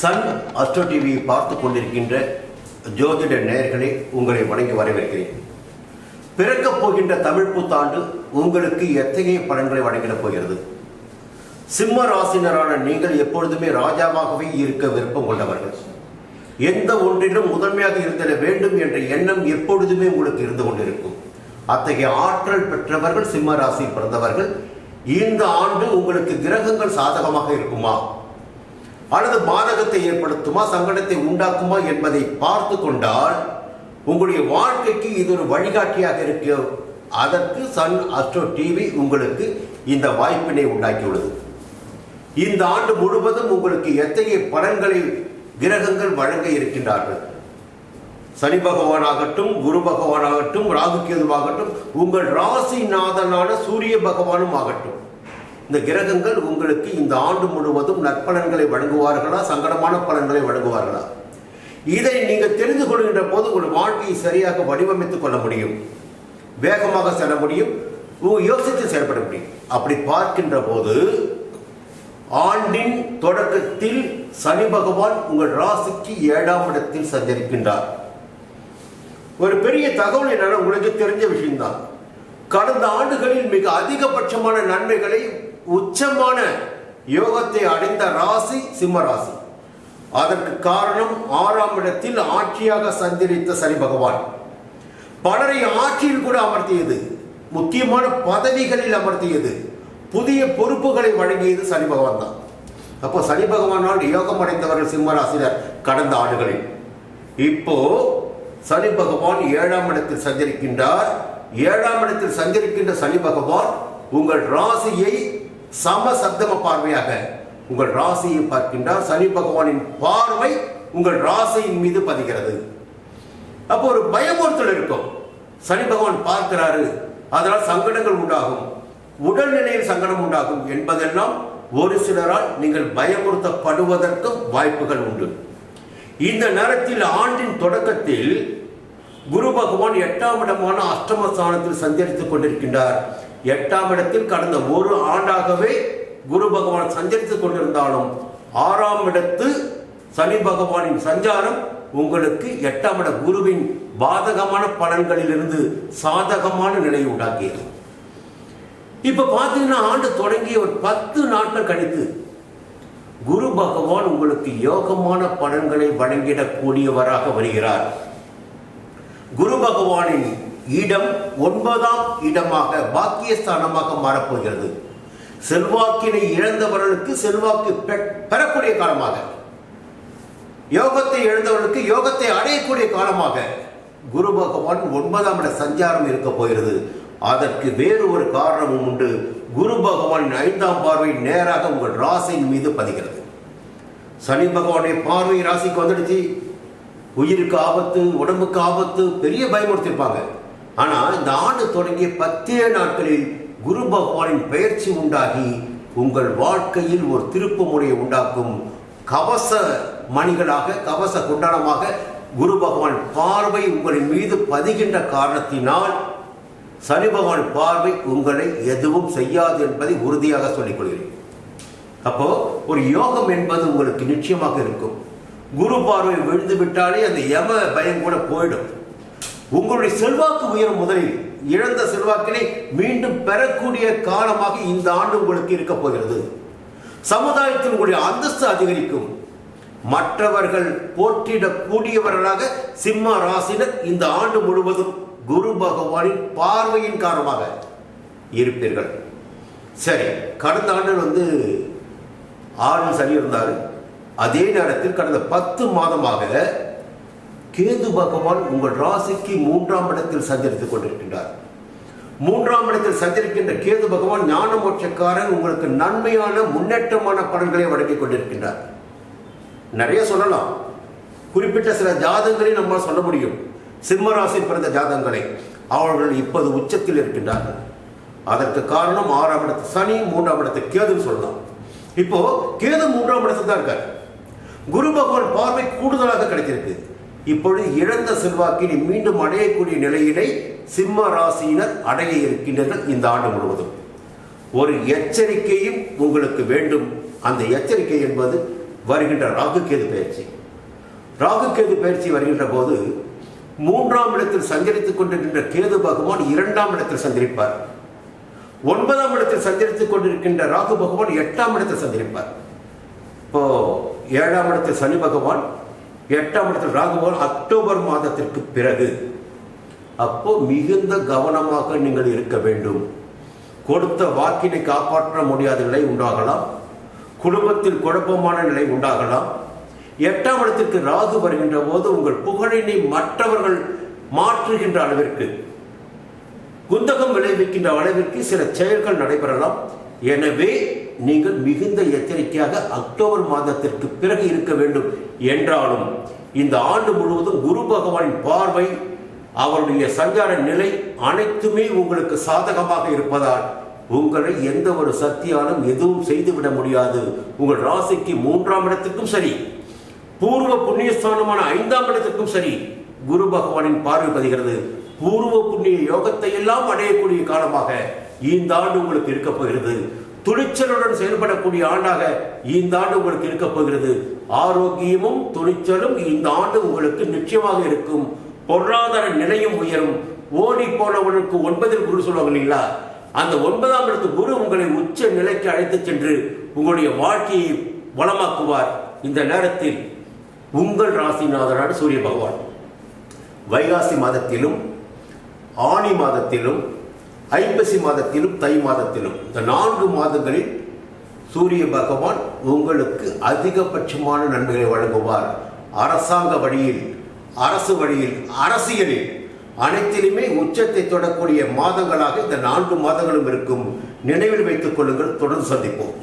Sun astro டிவியை பார்த்து கொண்டிருக்கின்ற ஜோதிட நேயர்களை உங்களை வணங்கி வரவேற்கிறேன். பிறக்கப் போகின்ற தமிழ் புத்தாண்டு உங்களுக்கு எத்தகைய பலன்களை வழங்கிடப் போகிறது? சிம்ம ராசினரான நீங்கள் எப்பொழுதுமே ராஜாவாகவே இருக்க விருப்பம் கொண்டவர்கள். எந்த ஒன்றிலும் முதன்மையாக இருந்திட வேண்டும் என்ற எண்ணம் எப்பொழுதுமே உங்களுக்கு இருந்து கொண்டிருக்கும். அத்தகைய ஆற்றல் பெற்றவர்கள் சிம்ம ராசி பிறந்தவர்கள். இந்த ஆண்டு உங்களுக்கு கிரகங்கள் சாதகமாக இருக்குமா? அல்லது பாதகத்தை ஏற்படுத்துமா சங்கடத்தை உண்டாக்குமா என்பதை பார்த்து கொண்டால் உங்களுடைய வாழ்க்கைக்கு இது ஒரு வழிகாட்டியாக இருக்கு. அதற்கு சன் அஸ்ட்ரோ டிவி உங்களுக்கு இந்த வாய்ப்பினை உண்டாக்கியுள்ளது. இந்த ஆண்டு முழுவதும் உங்களுக்கு எத்தகைய பலன்களை கிரகங்கள் வழங்க இருக்கின்றார்கள்? சனி பகவானாகட்டும் குரு பகவானாகட்டும் ராகு கேதுவாகட்டும் உங்கள் ராசிநாதனான சூரிய பகவானும் ஆகட்டும். இந்த கிரகங்கள் உங்களுக்கு இந்த ஆண்டு முழுவதும் நற்பலன்களை வழங்குவார்களா சங்கடமான பலன்களை வழங்குவார்களா? இதை நீங்கள் தெரிந்து கொள்கின்ற போது உங்கள் வாழ்க்கையை சரியாக வடிவமைத்துக் கொள்ள முடியும். வேகமாக செல்ல முடியும். யோசித்து செயல்பட முடியும். அப்படி பார்க்கின்ற போது ஆண்டின் தொடக்கத்தில் சனி பகவான் உங்கள் ராசிக்கு ஏழாம் இடத்தில் சஞ்சரிக்கின்றார். ஒரு பெரிய தகவல் என்னன்னா உங்களுக்கு தெரிஞ்ச விஷயம்தான். கடந்த ஆண்டுகளில் மிக அதிகபட்சமான நன்மைகளை உச்சமான யோகத்தை அடைந்த ராசி சிம்ம ராசி. அதற்கு காரணம் ஆறாம் இடத்தில் ஆட்சியாக சஞ்சரித்த சனி பகவான். பலரை ஆட்சியில் கூட அமர்த்தியது. முக்கியமான பதவிகளில் அமர்த்தியது. புதிய பொறுப்புகளை வழங்கியது சனி பகவான் தான். அப்போ சனி பகவானால் யோகம் அடைந்தவர்கள் சிம்மராசினர் கடந்த ஆண்டுகளில். இப்போ சனி பகவான் ஏழாம் இடத்தில் சஞ்சரிக்கின்றார். ஏழாம் இடத்தில் சஞ்சரிக்கின்ற சனி பகவான் உங்கள் ராசியை சம சப்தம பார்வையாக உங்கள் ராசியை பார்க்கின்றார். சனி பகவானின் பார்வை உங்கள் ராசியின் மீது பதிகிறது. அப்போ ஒரு பயமுறுத்தல் இருக்கும். சனி பகவான் பார்க்கிறாரு. அதனால் சங்கடங்கள் உண்டாகும். உடல்நிலையில் சங்கடம் உண்டாகும் என்பதெல்லாம் ஒரு சிலரால் நீங்கள் பயமுறுத்தப்படுவதற்கும் வாய்ப்புகள் உண்டு. இந்த நேரத்தில் ஆண்டின் தொடக்கத்தில் குரு பகவான் எட்டாம் இடமான அஷ்டமஸ்தானத்தில் சஞ்சரித்துக் கொண்டிருக்கின்றார். எட்டாம் இடத்தில் கடந்த ஒரு ஆண்டாகவே குரு பகவான் சஞ்சரித்துக் கொண்டிருந்தாலும் ஆறாம் இடத்து சனி பகவானின் சஞ்சாரம் உங்களுக்கு எட்டாம் இட குருவின் பாதகமான பலன்களிலிருந்து சாதகமான நிலையை உண்டாக்கியது. இப்ப பாத்தீங்கன்னா ஆண்டு தொடங்கி ஒரு பத்து நாட்கள் கழித்து குரு பகவான் உங்களுக்கு யோகமான பலன்களை வழங்கிடக்கூடியவராக வருகிறார். குரு பகவானின் இடம் ஒன்பதாம் இடமாக பாக்கியஸ்தானமாக மாறப்போகிறது. செல்வாக்கினை இழந்தவர்களுக்கு செல்வாக்கு பெறக்கூடிய காலமாக. யோகத்தை இழந்தவர்களுக்கு யோகத்தை அடையக்கூடிய காலமாக. குரு பகவான் ஒன்பதாம் இட சஞ்சாரம் இருக்க போகிறது. அதற்கு வேறு ஒரு காரணமும் உண்டு. குரு பகவான் ஐந்தாம் பார்வை நேராக உங்கள் ராசியின் மீது பதிகிறது. சனி பகவானுடைய பார்வை ராசிக்கு வந்துடுச்சு. உயிருக்கு ஆபத்து உடம்புக்கு ஆபத்து பெரிய பயமுறுத்திருப்பாங்க. ஆனால் இந்த ஆண்டு தொடங்கிய பத்தே நாட்களில் குரு பகவானின் பயிற்சி உண்டாகி உங்கள் வாழ்க்கையில் ஒரு திருப்பு முறையை உண்டாக்கும் கவச மணிகளாக கவச குண்டலமாக குரு பகவான் பார்வை உங்களின் மீது பதிகின்ற காரணத்தினால் சனி பகவான் பார்வை உங்களை எதுவும் செய்யாது என்பதை உறுதியாக சொல்லிக் கொள்கிறேன். அப்போ ஒரு யோகம் என்பது உங்களுக்கு நிச்சயமாக இருக்கும். குரு பார்வை விழுந்து விட்டாலே அந்த யம பயம் கூட போயிடும். உங்களுடைய செல்வாக்கு உயரும் முதலில் இழந்த செல்வாக்கினை மீண்டும் பெறக்கூடிய காலமாக இந்த ஆண்டு உங்களுக்கு இருக்க போகிறது. சமுதாயத்தில் உங்களுடைய அந்தஸ்து அதிகரிக்கும். மற்றவர்கள் போற்றிடக்கூடியவர்களாக சிம்ம ராசினர் இந்த ஆண்டு முழுவதும் குரு பகவானின் பார்வையின் காரணமாக இருப்பீர்கள். சரி கடந்த ஆண்டு வந்து ஆறு சனி இருந்தார். அதே நேரத்தில் கடந்த பத்து மாதமாக கேது பகவான் உங்கள் ராசிக்கு மூன்றாம் இடத்தில் சஞ்சரித்துக் கொண்டிருக்கின்றார். மூன்றாம் இடத்தில் சஞ்சரிக்கின்ற கேது பகவான் ஞான மோட்சக்காரன் உங்களுக்கு நன்மையான முன்னேற்றமான பலன்களை வழங்கிக் கொண்டிருக்கின்றார். நிறைய சொல்லலாம். குறிப்பிட்ட சில ஜாதங்களை நம்மால் சொல்ல முடியும். சிம்ம ராசி பிறந்த ஜாதங்களை அவர்கள் இப்போது உச்சத்தில் இருக்கின்றார்கள். அதற்கு காரணம் ஆறாம் இடத்து சனி மூன்றாம் இடத்து கேதுன்னு சொல்லலாம். இப்போ கேது மூன்றாம் இடத்துல தான் இருக்கார். குரு பகவான் பார்வை கூடுதலாக கிடைத்திருக்கு. இப்பொழுது இழந்த செல்வாக்கினை மீண்டும் அடையக்கூடிய நிலையினை சிம்ம ராசியினர் அடைய இருக்கின்றனர் இந்த ஆண்டு முழுவதும். ஒரு எச்சரிக்கையும் உங்களுக்கு வேண்டும். அந்த எச்சரிக்கை என்பது வருகின்ற ராகு கேது பயிற்சி. ராகு கேது பயிற்சி வருகின்ற போது மூன்றாம் இடத்தில் சஞ்சரித்துக் கொண்டிருக்கின்ற கேது பகவான் இரண்டாம் இடத்தில் சஞ்சரிப்பார். ஒன்பதாம் இடத்தில் சஞ்சரித்துக் கொண்டிருக்கின்ற ராகு பகவான் எட்டாம் இடத்தில் சஞ்சரிப்பார். இப்போ ஏழாம் இடத்தில் சனி பகவான் எட்டாம் இடத்தில் ராகுபவன் அக்டோபர் மாதத்திற்கு பிறகு. அப்போ மிகுந்த கவனமாக நீங்கள் இருக்க வேண்டும். கொடுத்த வாக்கினை காப்பாற்ற முடியாத நிலை உண்டாகலாம். குடும்பத்தில் குழப்பமான நிலை உண்டாகலாம். எட்டாம் இடத்திற்கு ராகு வருகின்ற போது உங்கள் புகழினை மற்றவர்கள் மாற்றுகின்ற அளவிற்கு குந்தகம் விளைவிக்கின்ற அளவிற்கு சில செயல்கள் நடைபெறலாம். எனவே நீங்கள் மிகுந்த எச்சரிக்கையாக அக்டோபர் மாதத்திற்கு பிறகு இருக்க வேண்டும் என்றாலும் இந்த ஆண்டு முழுவதும் குரு பகவானின் பார்வை அவருடைய சஞ்சார நிலை அனைத்துமே உங்களுக்கு சாதகமாக இருப்பதால் உங்களை எந்த ஒரு சக்தியாலும் எதுவும் செய்துவிட முடியாது. உங்கள் ராசிக்கு மூன்றாம் இடத்துக்கும் சரி பூர்வ புண்ணியஸ்தானமான ஐந்தாம் இடத்துக்கும் சரி குரு பகவானின் பார்வை பதிகிறது. பூர்வ புண்ணிய யோகத்தை எல்லாம் அடையக்கூடிய காலமாக இந்த ஆண்டு உங்களுக்கு இருக்க போகிறது. துணிச்சலுடன் செயல்படக்கூடிய ஆண்டாக இந்த ஆண்டு உங்களுக்கு இருக்க போகிறது. ஆரோக்கியமும் துணிச்சலும் இந்த ஆண்டு உங்களுக்கு நிச்சயமாக இருக்கும். பொருளாதார நிலையும் உயரும். ஓடி போனவனுக்கு ஒன்பதில் குரு சொல்லுவாங்க இல்லைங்களா? அந்த ஒன்பதாம் இடத்து குரு உங்களை உச்ச நிலைக்கு அழைத்து சென்று உங்களுடைய வாழ்க்கையை வளமாக்குவார். இந்த நேரத்தில் உங்கள் ராசிநாதனான சூரிய பகவான். வைகாசி மாதத்திலும் ஆணி மாதத்திலும் ஐப்பசி மாதத்திலும் தை மாதத்திலும் இந்த நான்கு மாதங்களில் சூரிய பகவான் உங்களுக்கு அதிகபட்சமான நன்மைகளை வழங்குவார். அரசாங்க வழியில் அரசு வழியில் அரசியலில் அனைத்திலுமே உச்சத்தை தொடக்கூடிய மாதங்களாக இந்த நான்கு மாதங்களும் இருக்கும். நினைவில் வைத்துக் கொள்ளுங்கள் தொடர்ந்து சந்திப்போம்.